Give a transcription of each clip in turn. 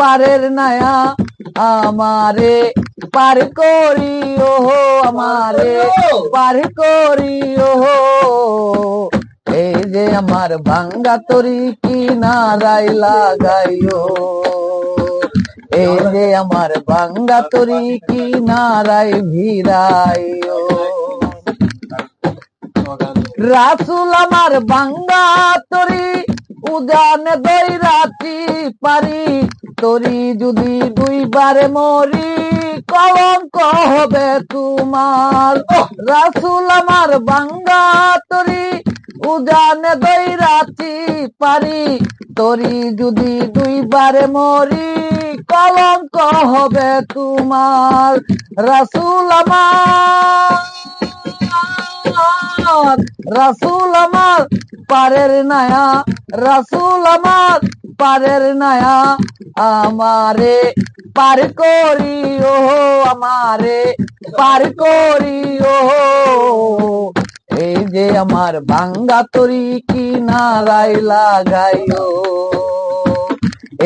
পারের নায়া আমারে পার করি ও আমারে পার করি ও এই যে আমার ভাঙ্গা তরি কি নারাই লাগাইও এই যে আমার ভাঙ্গা তরি কি নারাই ভিড়াইও রাসুল আমার বাঙ্গা তরি উজানে দই রাতি পারি তরি যদি দুইবারে মরি কলঙ্ক হবে তোমার রাসুল আমার বাঙ্গা তরি, উজানে দই রাতি পারি। তরি যদি দুইবারে মরি কলঙ্ক হবে তোমার রাসুল আমার রাসুল আমার পারের নায়া। রাসুল আমার পারের নায়া আমারে পার করি ও আমারে, পার করি ও এই যে আমার ভাঙ্গা তরি কি নারাই লাগাইও।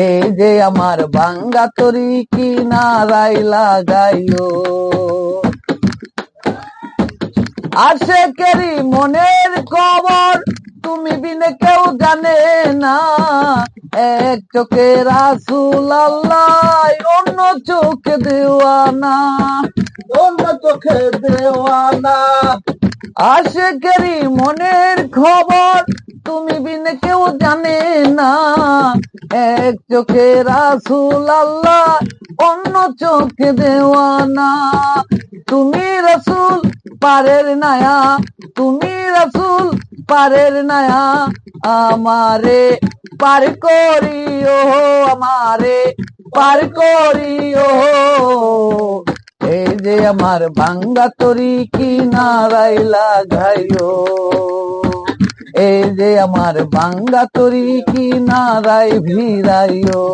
এই যে আমার ভাঙ্গা তরি কি নারাই লাগাইও আশেকেরি মনের খবর তুমি বিনে কেউ জানে না। এক চোখে রাসুল আল্লাহ, অন্য চোখে দেওয়ানা। অন্য চোখে দেওয়ানা। আশেকেরি মনের খবর তুমি বিনে কেউ জানে না। এক চোখে রাসুল আল্লাহ, অন্য চোখে দেওয়ানা। তুমি রসুল পারের নায়া, তুমি রসুল পারের নায়া। আমারে পার করি ও আমারে পার করি ও এই যে আমার ভাঙ্গা তরি কি নারাই লাগাইও এই যে আমার ভাঙ্গা তরি কি নারাই ভিড়াইও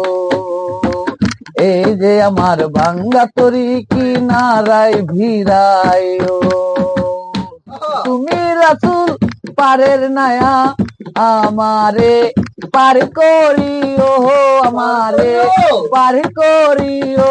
এই যে আমার ভাঙ্গা তরি কি নারাই ভিড়াইও তুমি রাসুল পারের নায়া আমারে পার করি ও আমারে পার করি ও